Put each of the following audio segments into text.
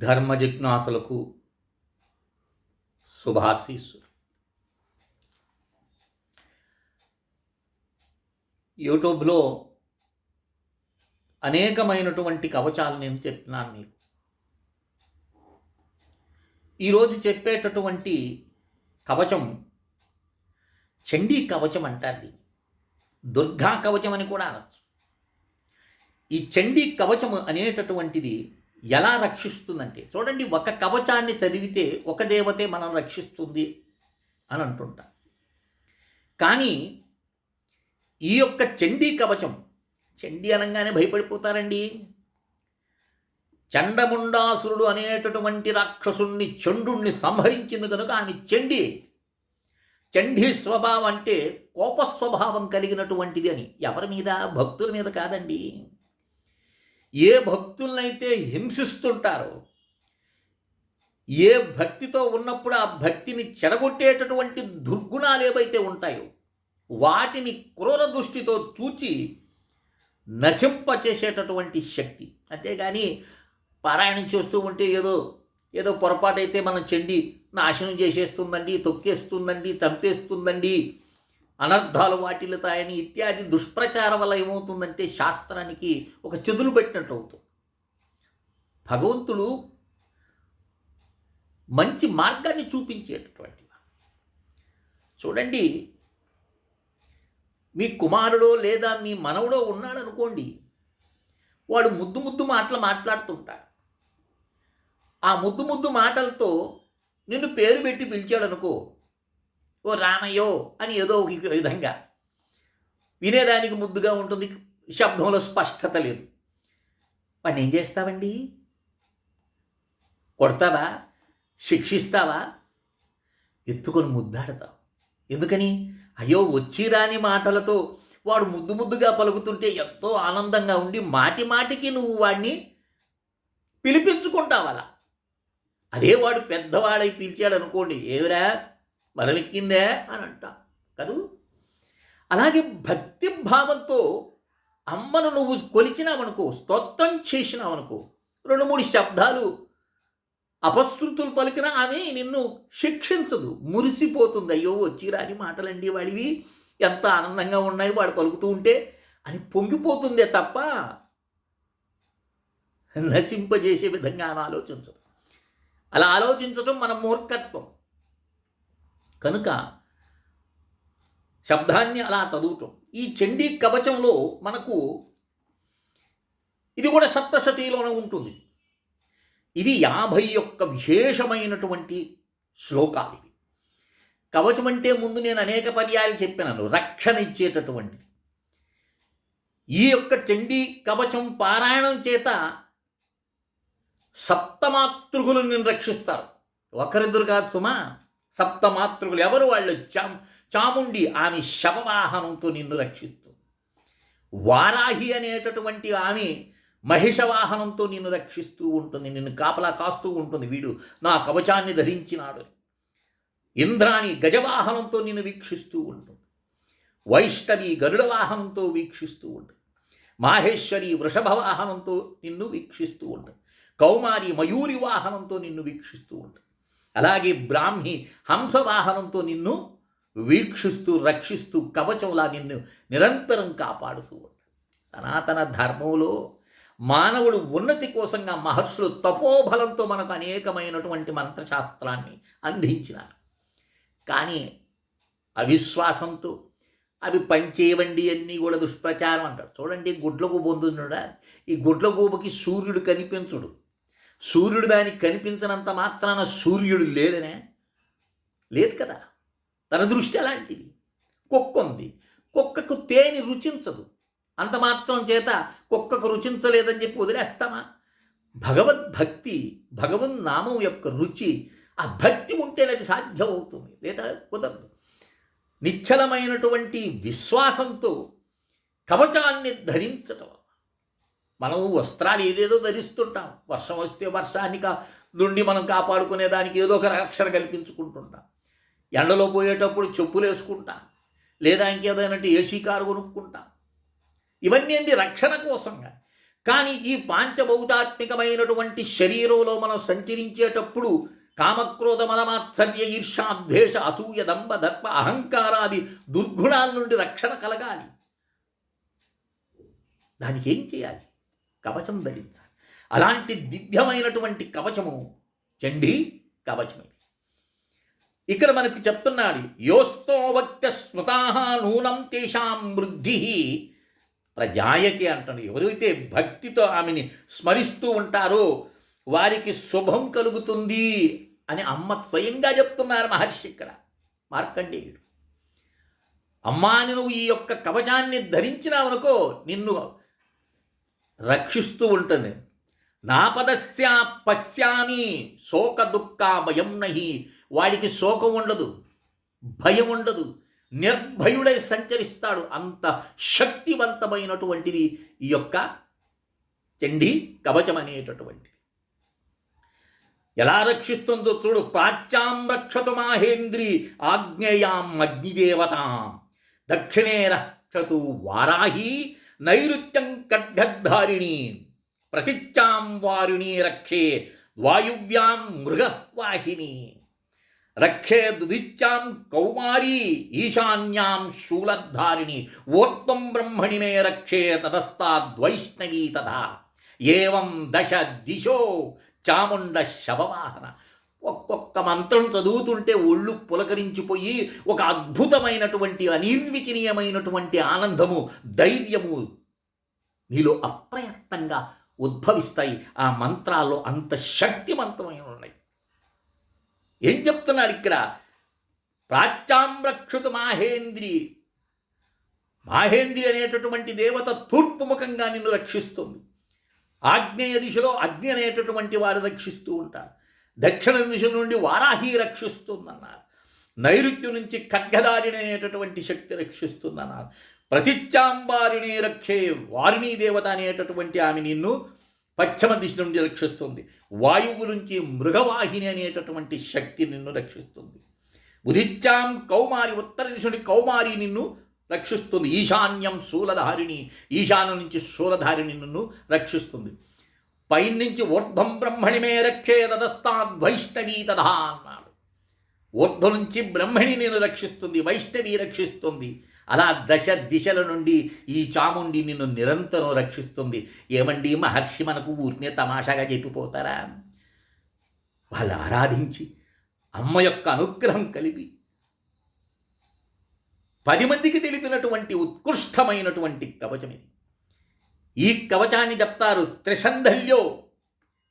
ధర్మ జిజ్ఞాసులకు శుభాశీస్సులు. యూట్యూబ్లో అనేకమైనటువంటి కవచాలు నేను చెప్తున్నాను మీకు. ఈరోజు చెప్పేటటువంటి కవచం చండీ కవచం అంటారు దీన్ని. దుర్గా కవచం అని కూడా అనొచ్చు. ఈ చండీ కవచం అనేటటువంటిది ఎలా రక్షిస్తుందంటే చూడండి ఒక కవచాన్ని చదివితే ఒక దేవతే మనం రక్షిస్తుంది అని అంటుంటా. కానీ ఈ యొక్క చండీ కవచం చండీ అనగానే భయపడిపోతారండి. చండముండాసురుడు అనేటటువంటి రాక్షసుణ్ణి చండుణ్ణి సంహరించింది కనుక ఆమె చండి. చండీ స్వభావం అంటే కోపస్వభావం కలిగినటువంటిది అని. ఎవరి మీద? భక్తుల మీద కాదండి. ఏ భక్తులనైతే హింసిస్తుంటారో ఏ భక్తితో ఉన్నప్పుడు ఆ భక్తిని చెడగొట్టేటటువంటి దుర్గుణాలు ఏవైతే ఉంటాయో వాటిని క్రూర దృష్టితో చూచి నశింపచేసేటటువంటి శక్తి. అంతేగాని పారాయణం చేస్తూ ఉంటే ఏదో ఏదో పొరపాటైతే మనం చెండి నాశనం చేసేస్తుందండి తొక్కేస్తుందండి చంపేస్తుందండి అనర్థాలు వాటిల్లుతాయని ఇత్యాది దుష్ప్రచారం వల్ల ఏమవుతుందంటే శాస్త్రానికి ఒక చెదులు పెట్టినట్టు అవుతుంది. భగవంతుడు మంచి మార్గాన్ని చూపించేటటువంటి చూడండి మీ కుమారుడో లేదా మీ మనవడో ఉన్నాడనుకోండి వాడు ముద్దు ముద్దు మాటలు మాట్లాడుతుంటాడు. ఆ ముద్దు ముద్దు మాటలతో నిన్ను పేరు పెట్టి పిలిచాడు అనుకో ఓ రామయ్యో అని ఏదో ఒక విధంగా వినేదానికి ముద్దుగా ఉంటుంది శబ్దంలో స్పష్టత లేదు. వాడిని ఏం చేస్తావండి? కొడతావా? శిక్షిస్తావా? ఎత్తుకొని ముద్దాడతావు. ఎందుకని? అయ్యో వచ్చి రాని మాటలతో వాడు ముద్దు ముద్దుగా పలుకుతుంటే ఎంతో ఆనందంగా ఉండి మాటి మాటికి నువ్వు వాడిని పిలిపించుకుంటావు అలా అదే వాడు పెద్దవాడై పిలిచాడు అనుకోండి ఏవిరా బలమెక్కిందే అని అంటాం కదూ? అలాగే భక్తి భావంతో అమ్మను నువ్వు కొలిచినావనుకో స్తోత్రం చేసినావనుకో రెండు మూడు శబ్దాలు అపశృతులు పలికిన ఆమె నిన్ను శిక్షించదు మురిసిపోతుంది. అయ్యో వచ్చిరాని మాటలండి వాడివి. ఎంత ఆనందంగా ఉన్నాయి వాడు పలుకుతూ ఉంటే అని పొంగిపోతుందే తప్ప నశింపజేసే విధంగా ఆమె ఆలోచించదు. అలా ఆలోచించడం మన మూర్ఖత్వం. కనుక శబ్దాన్ని అలా చదువుతాం. ఈ చండీ కవచంలో మనకు ఇది కూడా సప్తశతిలోనే ఉంటుంది. ఇది యాభై యొక్క విశేషమైనటువంటి శ్లోకాలు ఇవి. కవచం అంటే ముందు నేను అనేక పర్యాలు చెప్పినాను రక్షణ ఇచ్చేటటువంటిది. ఈ యొక్క చండీ కవచం పారాయణం చేత సప్తమాతృగులు నిన్ను రక్షిస్తారు. ఒకరిద్దరు కాదు సుమా సప్తమాతృకులు ఎవరు? వాళ్ళు చాం చాముండి ఆమె శవవాహనంతో నిన్ను రక్షిస్తుంది వారాహి అనేటటువంటి ఆమె మహిషవాహనంతో నిన్ను రక్షిస్తూ ఉంటుంది. నిన్ను కాపలా కాస్తూ ఉంటుంది. వీడు నా కవచాన్ని ధరించినాడు. ఇంద్రాణి గజవాహనంతో నిన్ను వీక్షిస్తూ ఉంటుంది. వైష్ణవి గరుడ వాహనంతో వీక్షిస్తూ ఉంటుంది. మాహేశ్వరి వృషభ వాహనంతో నిన్ను వీక్షిస్తూ ఉంటుంది. కౌమారి మయూరి వాహనంతో నిన్ను వీక్షిస్తూ ఉంటుంది. అలాగే బ్రాహ్మి హంసవాహనంతో నిన్ను వీక్షిస్తూ రక్షిస్తూ కవచంలా నిన్ను నిరంతరం కాపాడుతూ సనాతన ధర్మంలో మానవుడు ఉన్నతి కోసంగా మహర్షులు తపోబలంతో మనకు అనేకమైనటువంటి మంత్రశాస్త్రాన్ని అందించినారు. కానీ అవిశ్వాసంతో అవి పంచేవండి అన్నీ కూడా దుష్ప్రచారం అంటారు. చూడండి గుడ్లకు బొందునుడా ఈ గుడ్ల గూబకి సూర్యుడు కనిపించుడు. సూర్యుడు దానికి కనిపించినంత మాత్రాన సూర్యుడు లేడనే? లేదు కదా. తన దృష్టి అలాంటిది. కుక్క ఉంది. కుక్కకు తేనె రుచించదు. అంత మాత్రం చేత కుక్కకు రుచించలేదని చెప్పి వదిలేస్తామా? భగవద్భక్తి భగవన్ నామం యొక్క రుచి ఆ భక్తి ఉంటేనే అది సాధ్యమవుతుంది. లేదా కుదరదు. నిశ్చలమైనటువంటి విశ్వాసంతో కవచాన్ని ధరించటం. మనము వస్త్రాలు ఏదేదో ధరిస్తుంటాం. వర్షం వస్తే వర్షాన్ని కా నుండి మనం కాపాడుకునే దానికి ఏదో ఒక రక్షణ కల్పించుకుంటుంటాం. ఎండలో పోయేటప్పుడు చెప్పులు వేసుకుంటాం. లేదా ఇంకేదైనా ఏసీ కారు కొనుక్కుంటాం. ఇవన్నీ ఏంటి రక్షణ కోసంగా. కానీ ఈ పాంచభౌతాత్మికమైనటువంటి శరీరంలో మనం సంచరించేటప్పుడు కామక్రోధ మలమాత్సర్య ఈర్షాద్వేష అసూయ దంభ దర్ప అహంకారాది దుర్గుణాల నుండి రక్షణ కలగాలి. దానికి ఏం చేయాలి? కవచం ధరించాలి. అలాంటి దివ్యమైనటువంటి కవచము చండీ కవచమే. ఇక్కడ మనకు చెప్తున్నాడు యోస్తో వక్త స్మృతాహ నూనం తేషాం వృద్ధి ప్రజాయకి అంటాడు. ఎవరైతే భక్తితో ఆమెని స్మరిస్తూ ఉంటారో వారికి శుభం కలుగుతుంది అని అమ్మ స్వయంగా చెప్తున్నారు మహర్షి ఇక్కడ. మార్కండేయుడు. అమ్మాని నువ్వు ఈ యొక్క కవచాన్ని ధరించినావనుకో నిన్ను రక్షిస్తూ ఉంటుంది నాపదస్యా పశ్యామి శోక దుఃఖ భయం నహి. వాడికి శోకం ఉండదు భయం ఉండదు నిర్భయుడై సంచరిస్తాడు అంత శక్తివంతమైనటువంటిది ఈ యొక్క చండీ కవచం అనేటటువంటిది. ఎలా రక్షిస్తుందో చూడు ప్రాచ్యాం రక్షతు మాహేంద్రి ఆగ్నేయాం అగ్నిదేవతాం. దక్షిణే రక్షతు వారాహి నైరుత్యం ఖడ్గద్ధారిణి ప్రతిచ్చాం వారిణి రక్షే వాయువ్యాం మృగవాహిని. రక్షే దుదిత్యాం కౌమారీ ఈశాన్యాం శూలధారిణి ఓత్వం బ్రహ్మణి మే రక్షే తదస్తాద్వైష్ణవీ తథా. ఏవం దశ దిశో చాముండ శవవాహన. ఒక్కొక్క మంత్రం చదువుతుంటే ఒళ్ళు పులకరించిపోయి ఒక అద్భుతమైనటువంటి అనిర్విచనీయమైనటువంటి ఆనందము ధైర్యము నీలో అప్రయత్నంగా ఉద్భవిస్తాయి. ఆ మంత్రాల్లో అంత శక్తివంతమైన ఉన్నాయి. ఏం చెప్తున్నారు ఇక్కడ? ప్రాచ్యాంరక్షుత మాహేంద్రి. మాహేంద్రి అనేటటువంటి దేవత తూర్పుముఖంగా నిన్ను రక్షిస్తుంది. ఆగ్నేయ దిశలో అగ్ని అనేటటువంటి వారు రక్షిస్తూ ఉంటారు దక్షిణ దిశ నుండి వారాహి రక్షిస్తుందన్నారు. నైరుత్యం నుంచి ఖడ్గదారిణి అనేటటువంటి శక్తి రక్షిస్తుందన్నారు. ప్రతిత్యాంబారిని రక్షే వారిణీ దేవత అనేటటువంటి ఆమె నిన్ను పశ్చిమ దిశ నుండి రక్షిస్తుంది. వాయువు నుంచి మృగవాహిని అనేటటువంటి శక్తి నిన్ను రక్షిస్తుంది. ఉదిత్యాం కౌమారి ఉత్తర దిశ నుండి కౌమారి నిన్ను రక్షిస్తుంది. ఈశాన్యం శూలధారిణి ఈశాన్యం నుంచి శూలధారిణి నిన్ను రక్షిస్తుంది. పైనుంచి ఊర్ధ్వం బ్రహ్మణిమే రక్షే తదస్తాద్ వైష్ణవీ తదా అన్నాడు. ఊర్ధ్వ నుంచి బ్రహ్మణి నేను రక్షిస్తుంది వైష్ణవి రక్షిస్తుంది. అలా దశ దిశల నుండి ఈ చాముండి నిన్ను నిరంతరం రక్షిస్తుంది. ఏమండి మహర్షి మనకు ఊరినే తమాషాగా చెప్పిపోతారా? వాళ్ళు ఆరాధించి అమ్మ యొక్క అనుగ్రహం కలిపి పది మందికి తెలిపినటువంటి ఉత్కృష్టమైనటువంటి కవచం ఇది. ఈ కవచాన్ని చెప్తారు త్రిషంధల్యో.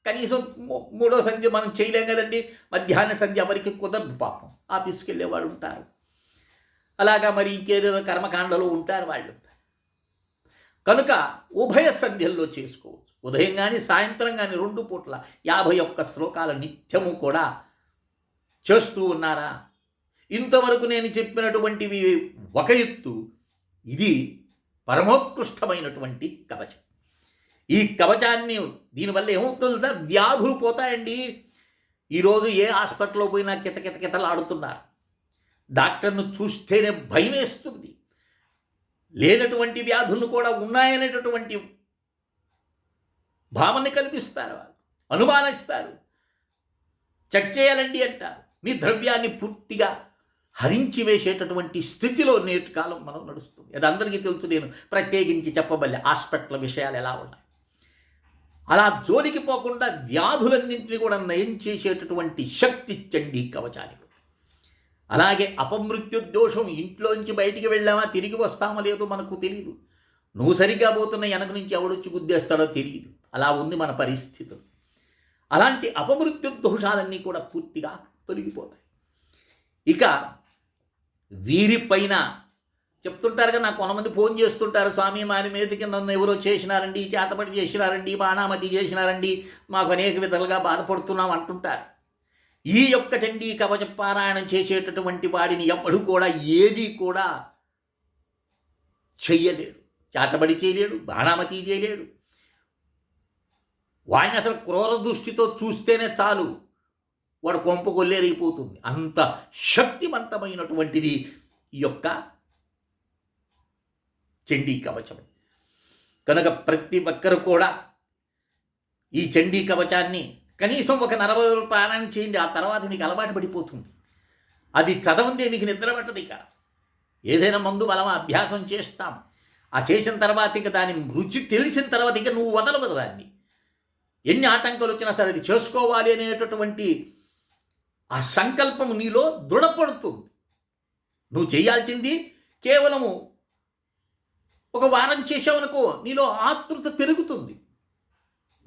కనీసం మూడో సంధ్య మనం చేయలేం కదండి. మధ్యాహ్న సంధ్య ఎవరికి కుదరదు పాపం. ఆఫీస్కి వెళ్ళేవాడు ఉంటారు. అలాగా మరి ఇంకేదేదో కర్మకాండలో ఉంటారు వాళ్ళు. కనుక ఉభయ సంధ్యల్లో చేసుకోవచ్చు. ఉదయం కానీ సాయంత్రం కానీ రెండు పూట్ల యాభై ఒక్క శ్లోకాల నిత్యము కూడా చేస్తూ ఉన్నారా? ఇంతవరకు నేను చెప్పినటువంటివి ఒక ఎత్తు. ఇది పరమోత్కృష్టమైనటువంటి కవచం. ఈ కవచాన్ని దీనివల్ల ఏమవుతుందా వ్యాధులు పోతాయండి. ఈరోజు ఏ హాస్పిటల్లో పోయినా కితకితకితలాడుతున్నారు కితలాడుతున్నారు. డాక్టర్ను చూస్తేనే భయం వేస్తుంది. లేనటువంటి వ్యాధులు కూడా ఉన్నాయనేటటువంటి భావన కల్పిస్తారు వాళ్ళు. అనుమానిస్తారు. చెక్ చేయాలండి అంటారు. మీ ద్రవ్యాన్ని పూర్తిగా హరించి వేసేటటువంటి స్థితిలో నేటి కాలం మనం నడుస్తుంది. అది అందరికీ తెలుసు నేను ప్రత్యేకించి చెప్పబల్లే హాస్పిటల్ విషయాలు ఎలా ఉన్నాయి. అలా జోలికి పోకుండా వ్యాధులన్నింటినీ కూడా నయం చేసేటటువంటి శక్తి చండీ కవచానికి. అలాగే అపమృత్యు దోషం ఇంట్లోంచి బయటికి వెళ్ళామా తిరిగి వస్తామా లేదో మనకు తెలియదు నువ్వు సరిగ్గా పోతున్న వెనక నుంచి ఎవడొచ్చి గుద్దేస్తాడో తెలియదు అలా ఉంది మన పరిస్థితులు అలాంటి అపమృత్యు దోషాలన్నీ కూడా పూర్తిగా తొలగిపోతాయి. ఇక వీరిపైన చెప్తుంటారు కదా నాకు కొంతమంది ఫోన్ చేస్తుంటారు స్వామి మారి మీదకి నన్ను ఎవరో చేసినారండి చేతపడి చేసినారండి బాణామతి చేసినారండి మాకు అనేక విధాలుగా బాధపడుతున్నాం అంటుంటారు. ఈ యొక్క చండీ కవచ పారాయణం చేసేటటువంటి వాడిని ఎవడు కూడా ఏది కూడా చెయ్యలేడు. చేతబడి చేయలేడు బాణామతి చేయలేడు. వాడిని అసలు క్రూర దృష్టితో చూస్తేనే చాలు. వాడు కొంప కొల్లేరైపోతుంది అంత శక్తివంతమైనటువంటిది ఈ యొక్క చండీ కవచం కనుక ప్రతి ఒక్కరు కూడా ఈ చండీ కవచాన్ని కనీసం ఒక నలభై రోజులు పారాయణ చేయండి ఆ తర్వాత మీకు అలవాటు పడిపోతుంది. అది చదవందే మీకు నిద్ర పట్టదు ఇక. ఏదైనా మందు బలం అభ్యాసం చేస్తాం. ఆ చేసిన తర్వాత ఇక దాని రుచి తెలిసిన తర్వాత ఇక నువ్వు వదలవదు దాన్ని. ఎన్ని ఆటంకాలు వచ్చినా సరే అది చేసుకోవాలి అనేటటువంటి ఆ సంకల్పం నీలో దృఢపడుతుంది. నువ్వు చేయాల్సింది కేవలము ఒక వారం చేసావనుకో నీలో ఆతృత పెరుగుతుంది.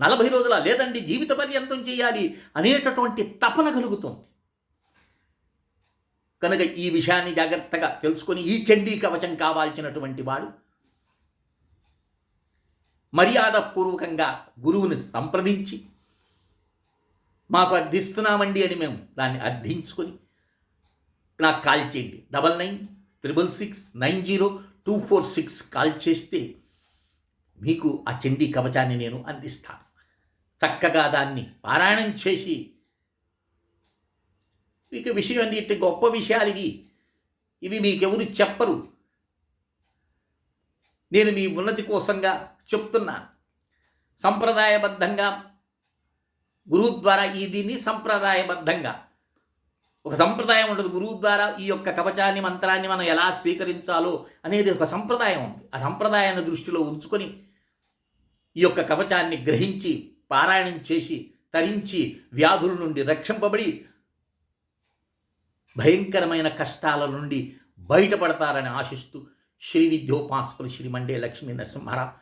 నలభై రోజుల లేదండి జీవిత పర్యంతం చేయాలి అనేటటువంటి తపన కలుగుతుంది. కనుక ఈ విషయాన్ని జాగ్రత్తగా తెలుసుకొని ఈ చండీ కవచం కావాల్సినటువంటి వాడు మర్యాదపూర్వకంగా గురువుని సంప్రదించి మాకు అర్థిస్తున్నామండి అని మేము దాన్ని అర్థించుకొని నాకు కాల్ చేయండి. Double nine triple six nine zero two four six call చేస్తే మీకు ఆ చండీ కవచాన్ని నేను అందిస్తాను. చక్కగా దాన్ని పారాయణం చేసి ఇక విషయం అన్నిటి గొప్ప విషయాలు ఇవి ఇవి మీకెవరు చెప్పరు. నేను మీ ఉన్నతి కోసంగా చెప్తున్నాను. సంప్రదాయబద్ధంగా గురువు ద్వారా ఈ దీన్ని సంప్రదాయబద్ధంగా. ఒక సంప్రదాయం ఉండదు. గురువు ద్వారా ఈ యొక్క కవచాన్ని మంత్రాన్ని మనం ఎలా స్వీకరించాలో అనేది ఒక సంప్రదాయం ఉంది. ఆ సంప్రదాయాన్ని దృష్టిలో ఉంచుకొని ఈ యొక్క కవచాన్ని గ్రహించి పారాయణం చేసి తరించి వ్యాధుల నుండి రక్షింపబడి భయంకరమైన కష్టాల నుండి బయటపడతారని ఆశిస్తూ శ్రీ విద్యోపాస్కులు శ్రీ మండే లక్ష్మీ నరసింహారావు